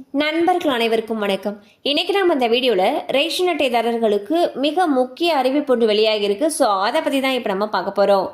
நண்பர்கள் அனைவருக்கும் வணக்கம். இன்றைக்கி நம்ம இந்த வீடியோவில் ரேஷன் அட்டைதாரர்களுக்கு மிக முக்கிய அறிவிப்பு ஒன்று வெளியாகியிருக்கு. ஸோ அதை பற்றி தான் இப்போ நம்ம பார்க்க போகிறோம்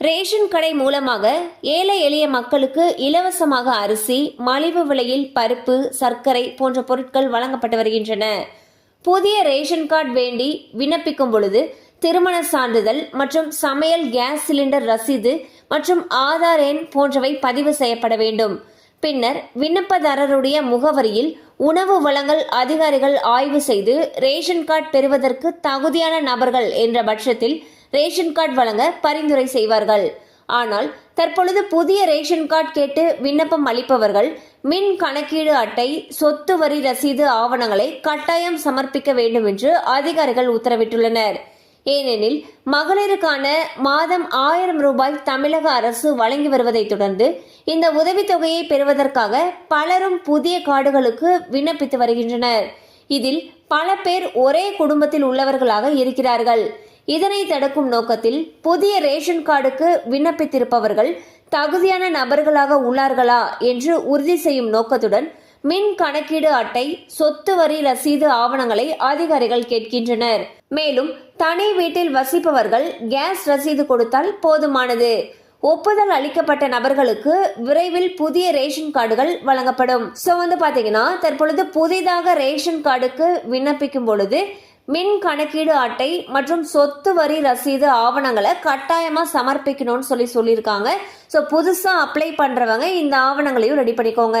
ரேஷன் கடை மூலமாக ஏழை எளிய மக்களுக்கு இலவசமாக அரிசி மலிவு விலையில் பருப்பு சர்க்கரை போன்ற பொருட்கள் வழங்கப்பட்டு வருகின்றன. புதிய ரேஷன் கார்டு வேண்டி விண்ணப்பிக்கும் பொழுது திருமண சான்றிதழ் மற்றும் சமையல் கேஸ் சிலிண்டர் ரசீது மற்றும் ஆதார் எண் போன்றவை பதிவு செய்யப்பட வேண்டும். பின்னர் விண்ணப்பதாரருடைய முகவரியில் உணவு வழங்கல் அதிகாரிகள் ஆய்வு செய்து ரேஷன் கார்டு பெறுவதற்கு தகுதியான நபர்கள் என்ற பட்சத்தில் ரேஷன் கார்டு வழங்க பரிந்துரை செய்வார்கள். ஆனால் தற்பொழுது புதிய ரேஷன் கார்டு கேட்டு விண்ணப்பம் அளிப்பவர்கள் மின் கணக்கீடு அட்டை சொத்து வரி ரசீது ஆவணங்களை கட்டாயம் சமர்ப்பிக்க வேண்டும் என்று அதிகாரிகள் உத்தரவிட்டுள்ளனர். ஏனெனில் மகளிருக்கான மாதம் ஆயிரம் ரூபாய் தமிழக அரசு வழங்கி வருவதை தொடர்ந்து இந்த உதவித்தொகையை பெறுவதற்காக பலரும் புதிய கார்டுகளுக்கு விண்ணப்பித்து வருகின்றனர். இதில் பல பேர் ஒரே குடும்பத்தில் உள்ளவர்களாக இருக்கிறார்கள். இதனை தடுக்கும் நோக்கத்தில் புதிய ரேஷன் கார்டுக்கு விண்ணப்பித்திருப்பவர்கள் தகுதியான நபர்களாக உள்ளார்களா என்று உறுதி செய்யும் நோக்கத்துடன் மின் கணக்கீடு அட்டை சொத்து வரி ரசீது ஆவணங்களை அதிகாரிகள் கேட்கின்றனர். மேலும் தனி வீட்டில் வசிப்பவர்கள் கேஸ் ரசீது கொடுத்தால் போதுமானது. ஒப்புதல் அளிக்கப்பட்ட நபர்களுக்கு விரைவில் புதிய ரேஷன் கார்டுகள் வழங்கப்படும். ஸோ வந்து பார்த்தீங்கன்னா தற்பொழுது புதிதாக ரேஷன் கார்டுக்கு விண்ணப்பிக்கும் பொழுது மின் கணக்கீடு அட்டை மற்றும் சொத்து வரி ரசீது ஆவணங்களை கட்டாயமாக சமர்ப்பிக்கணும்னு சொல்லி சொல்லியிருக்காங்க. ஸோ புதுசாக அப்ளை பண்ணுறவங்க இந்த ஆவணங்களையும் ரெடி பண்ணிக்கோங்க.